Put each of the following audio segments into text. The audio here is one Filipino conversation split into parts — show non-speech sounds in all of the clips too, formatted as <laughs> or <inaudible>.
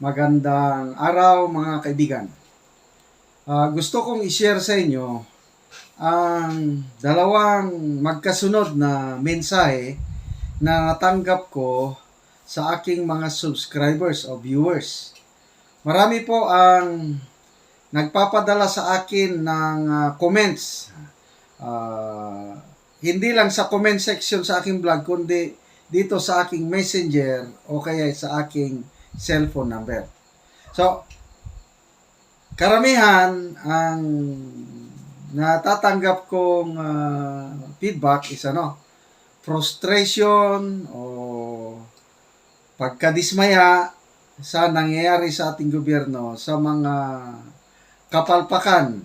Magandang araw mga kaibigan. Ah, gusto kong i-share sa inyo ang dalawang magkasunod na mensahe na natanggap ko sa aking mga subscribers o viewers. Marami po ang nagpapadala sa akin ng ah, comments. Ah, hindi lang sa comment section sa aking vlog, kundi dito sa aking messenger o kaya sa aking cellphone number. So, karamihan ang natatanggap kong ah, feedback is ano, frustration o pagkadismaya sa nangyayari sa ating gobyerno sa mga kapalpakan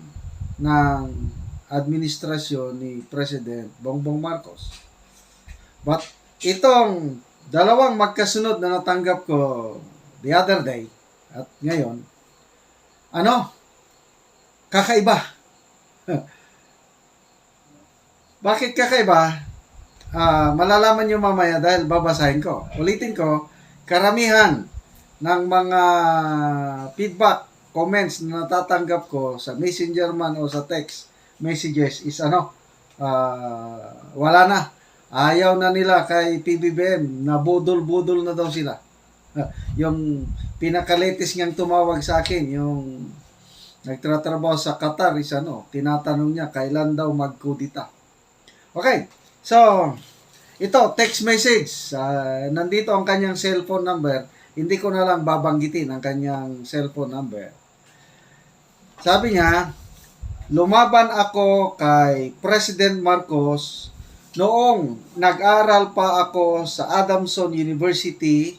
ng administrasyon ni President Bongbong Marcos. But itong dalawang magkasunod na natanggap ko the other day at ngayon, ano, kakaiba. <laughs> Bakit kakaiba? Ah, malalaman nyo mamaya dahil babasahin ko. Ulitin ko, karamihan ng mga feedback, comments na natatanggap ko sa messenger man o sa text messages is ano, ah, wala na. Ayaw na nila kay PBBM, na budol-budol na daw sila. <laughs> yung pinakaletis niyang tumawag sa akin, yung nagtratrabaho sa Qatar is ano, tinatanong niya kailan daw magkudita. Okay, so ito, text message. Ah, nandito ang kanyang cellphone number. Hindi ko na lang babanggitin ang kanyang cellphone number. Sabi niya, lumaban ako kay President Marcos noong nag-aral pa ako sa Adamson University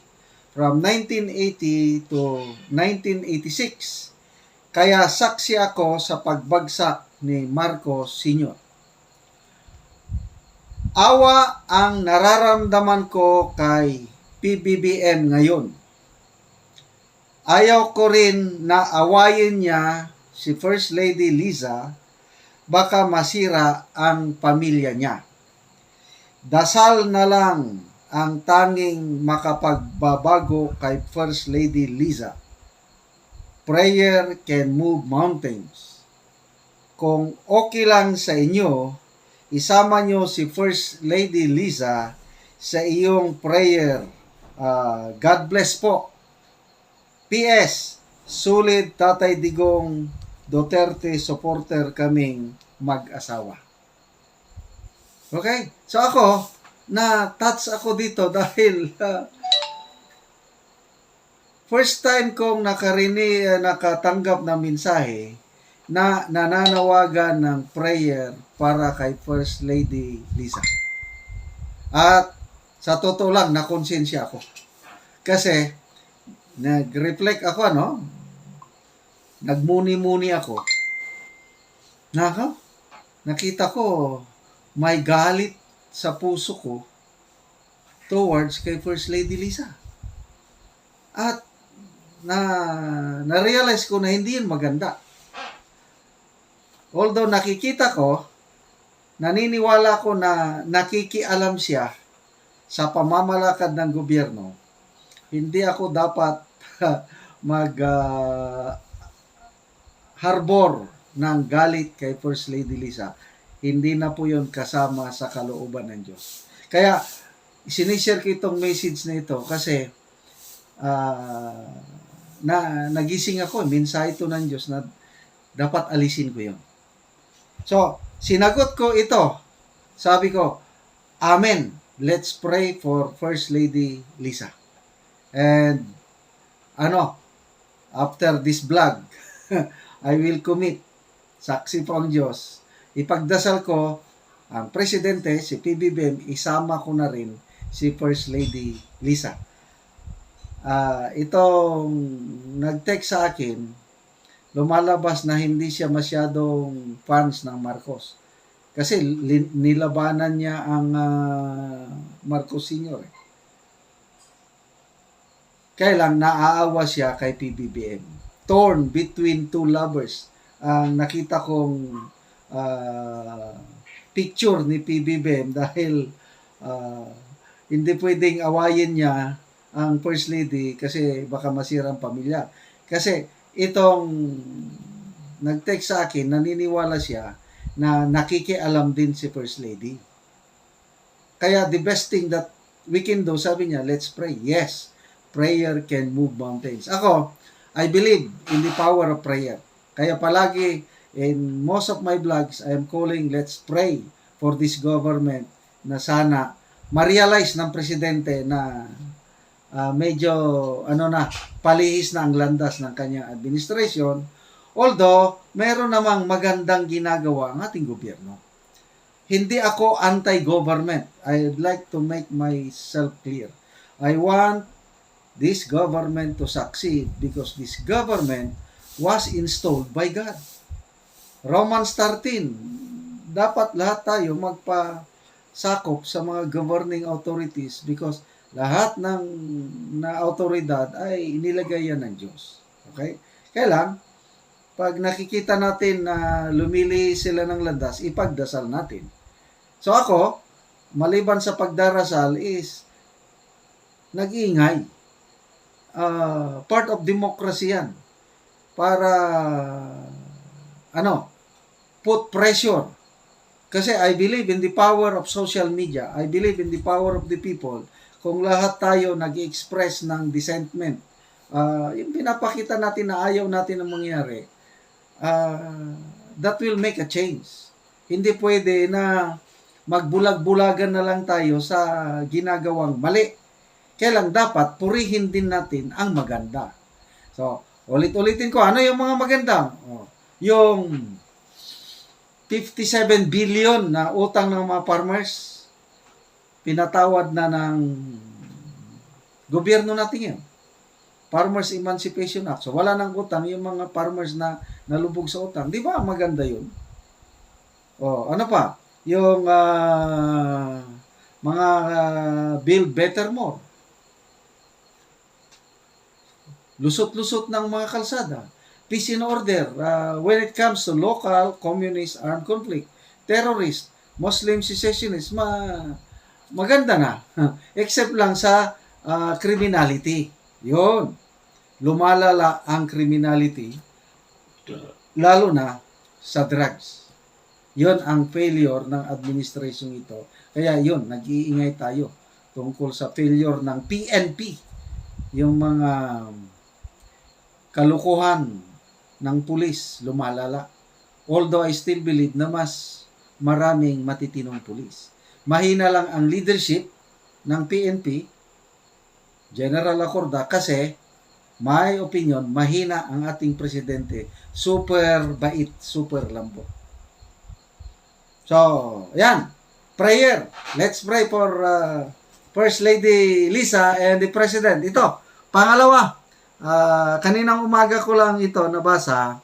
from 1980 to 1986. Kaya saksi ako sa pagbagsak ni Marcos Sr. Awa ang nararamdaman ko kay PBBM ngayon. Ayaw ko rin na awayin niya si First Lady Liza baka masira ang pamilya niya. Dasal na lang ang tanging makapagbabago kay First Lady Liza. Prayer can move mountains. Kung okay lang sa inyo, isama nyo si First Lady Liza sa iyong prayer. Ah, God bless po. P.S. Sulit Tatay Digong Duterte supporter kaming mag-asawa. Okay? So ako, na-touch ako dito <laughs> dahil ah, first time kong nakarinig, ah, nakatanggap ng mensahe na nananawagan ng prayer para kay First Lady Lisa. At sa totoo lang, nakonsensya ako. Kasi, nag-reflect ako, ano? Nagmuni-muni ako. Naka, nakita ko, may galit sa puso ko towards kay First Lady Lisa. At na na-realize ko na hindi yun maganda. Although nakikita ko, naniniwala ko na nakikialam siya sa pamamalakad ng gobyerno. Hindi ako dapat <laughs> mag ah, harbor ng galit kay First Lady Lisa. Hindi na po yun kasama sa kalooban ng Diyos. Kaya, sinishare ko itong message na ito kasi ah, na nagising ako, mensahe ito ng Diyos na dapat alisin ko yun. So, sinagot ko ito. Sabi ko, Amen. Let's pray for First Lady Lisa. And, ano, after this vlog, <laughs> I will commit. Saksi po ang Diyos. Ipagdasal ko, ang presidente, si PBBM, isama ko na rin si First Lady Lisa. Ah, itong nag-text sa akin, lumalabas na hindi siya masyadong fans ng Marcos. Kasi nilabanan niya ang ah, Marcos Sr. eh. Kaya lang naaawa siya kay PBBM. Torn between two lovers. Ang nakita kong ah, picture ni PBBM dahil ah, hindi pwedeng awayin niya ang First Lady kasi baka masira ang pamilya. Kasi itong nag-text sa akin, naniniwala siya na nakikialam din si First Lady. Kaya the best thing that we can do, sabi niya, let's pray. Yes, prayer can move mountains. Ako, I believe in the power of prayer. Kaya palagi, in most of my vlogs, I am calling, let's pray for this government na sana ma-realize ng presidente na ah, medyo ano na palihis na ang landas ng kanyang administration. Although meron namang magandang ginagawa ang ating gobyerno. Hindi ako anti-government. I'd like to make myself clear. I want this government to succeed because this government was installed by God Romans 13 dapat lahat tayo magpa sakop sa mga governing authorities because lahat ng na autoridad ay inilagay yan ng Diyos. Okay? Kailan, pag nakikita natin na lumili sila ng landas, ipagdasal natin. So ako, maliban sa pagdarasal is nag-iingay. Ah, part of democracy yan. Para ano, put pressure kasi I believe in the power of social media. I believe in the power of the people. Kung lahat tayo nag-express ng dissentment, uh, yung pinapakita natin na ayaw natin ang mangyari, uh, that will make a change. Hindi pwede na magbulag-bulagan na lang tayo sa ginagawang mali. Kailang dapat purihin din natin ang maganda. So, ulit-ulitin ko, ano yung mga maganda? Oh, yung 57 billion na utang ng mga farmers, pinatawad na ng gobyerno natin yan. Farmers Emancipation Act. So, wala nang utang yung mga farmers na nalubog sa utang. Di ba maganda yun? O, ano pa? Yung ah, mga ah, Build Better More. Lusot-lusot ng mga kalsada peace and order uh, when it comes to local communist armed conflict, terrorist, Muslim secessionists, ma maganda na. <laughs> Except lang sa uh, criminality. Yun. Lumalala ang criminality lalo na sa drugs. Yun ang failure ng administration ito. Kaya yun, nag-iingay tayo tungkol sa failure ng PNP. Yung mga kalukuhan ng pulis lumalala. Although I still believe na mas maraming matitinong pulis. Mahina lang ang leadership ng PNP, General Acorda, kasi my opinion, mahina ang ating presidente. Super bait, super lambot. So, yan. Prayer. Let's pray for uh, First Lady Lisa and the President. Ito, pangalawa, Ah, kaninang umaga ko lang ito nabasa.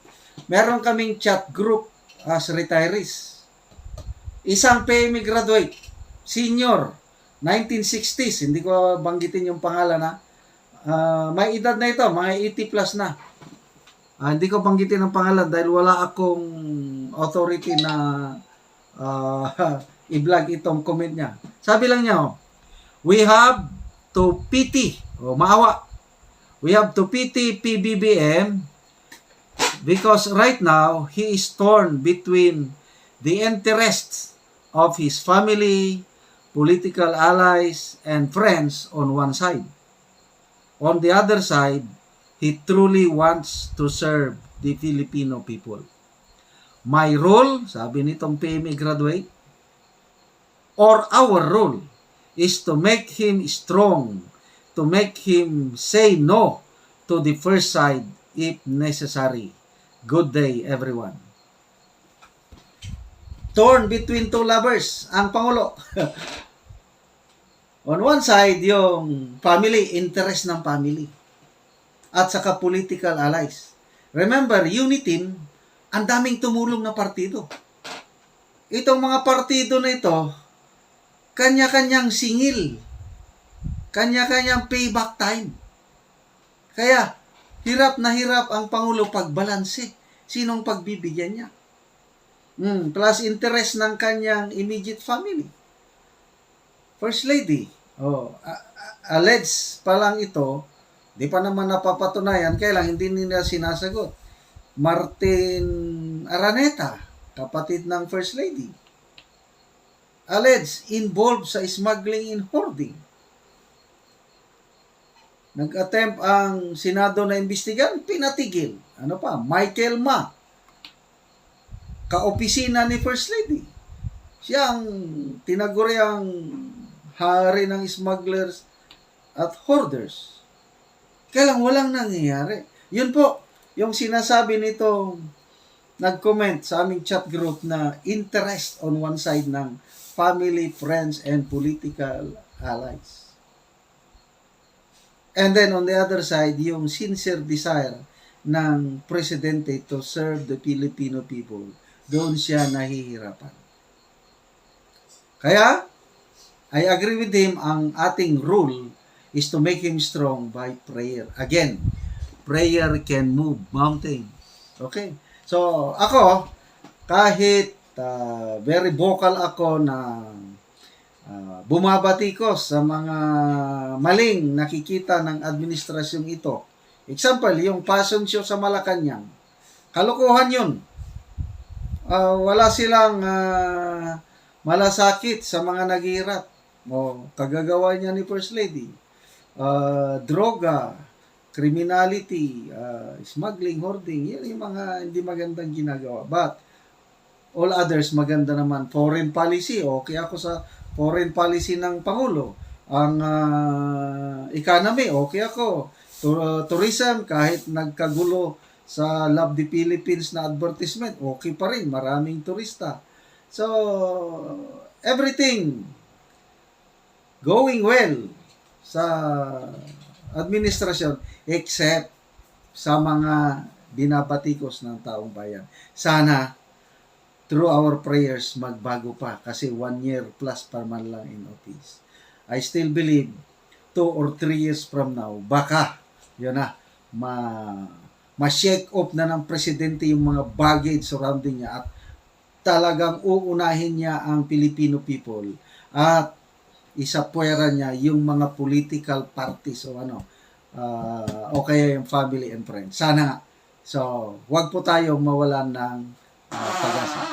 Meron kaming chat group as retirees. Isang PME graduate, senior, 1960s, hindi ko banggitin yung pangalan na. Ah, may edad na ito, mga 80 plus na. Ah, hindi ko banggitin ang pangalan dahil wala akong authority na ah, <laughs> i-vlog itong comment niya. Sabi lang niya, oh, we have to pity, o maawa, we have to pity PBBM because right now he is torn between the interests of his family, political allies, and friends on one side. On the other side, he truly wants to serve the Filipino people. My role, sabi nitong PME graduate, or our role is to make him strong to make him say no to the first side if necessary. Good day, everyone. Torn between two lovers, ang Pangulo. <laughs> On one side, yung family, interest ng family. At saka political allies. Remember, Unitin, ang daming tumulong na partido. Itong mga partido na ito, kanya-kanyang singil kanya-kanyang payback time. Kaya, hirap na hirap ang Pangulo pagbalanse. Sinong pagbibigyan niya? Mm, plus interest ng kanyang immediate family. First Lady, oh, alleged pa lang ito, di pa naman napapatunayan, kaya lang hindi nila sinasagot. Martin Araneta, kapatid ng First Lady, alleged involved sa smuggling and hoarding. Nag-attempt ang Senado na imbestigan, pinatigil. Ano pa? Michael Ma, kaopisina ni First Lady. Siya ang tinaguriang hari ng smugglers at hoarders. Kaya lang walang nangyayari. Yun po, yung sinasabi nito nag-comment sa aming chat group na interest on one side ng family, friends, and political allies. And then on the other side, yung sincere desire ng presidente to serve the Filipino people. Doon siya nahihirapan. Kaya, I agree with him, ang ating rule is to make him strong by prayer. Again, prayer can move mountain. Okay? So, ako, kahit uh, very vocal ako na uh, bumabatikos sa mga maling nakikita ng administrasyong ito. Example, yung passion show sa Malacanang. Kalokohan yun. Ah, wala silang ah, malasakit sa mga naghihirap. O, kagagawa niya ni First Lady. Ah, droga, criminality, ah, smuggling, hoarding, yan yung mga hindi magandang ginagawa. But, all others maganda naman. Foreign policy, okay ako sa foreign policy ng Pangulo. Ang ah, economy, okay ako. Tu- tourism, kahit nagkagulo sa Love the Philippines na advertisement, okay pa rin. Maraming turista. So, everything going well sa administrasyon except sa mga binabatikos ng taong bayan. Sana through our prayers magbago pa kasi one year plus pa man lang in office. I still believe two or three years from now, baka, yun na, ma, ma-shake off na ng presidente yung mga baggage surrounding niya at talagang uunahin niya ang Filipino people at isapwera niya yung mga political parties o ano, ah, o kaya yung family and friends. Sana nga. So, wag po tayo mawalan ng ah, pag-asa.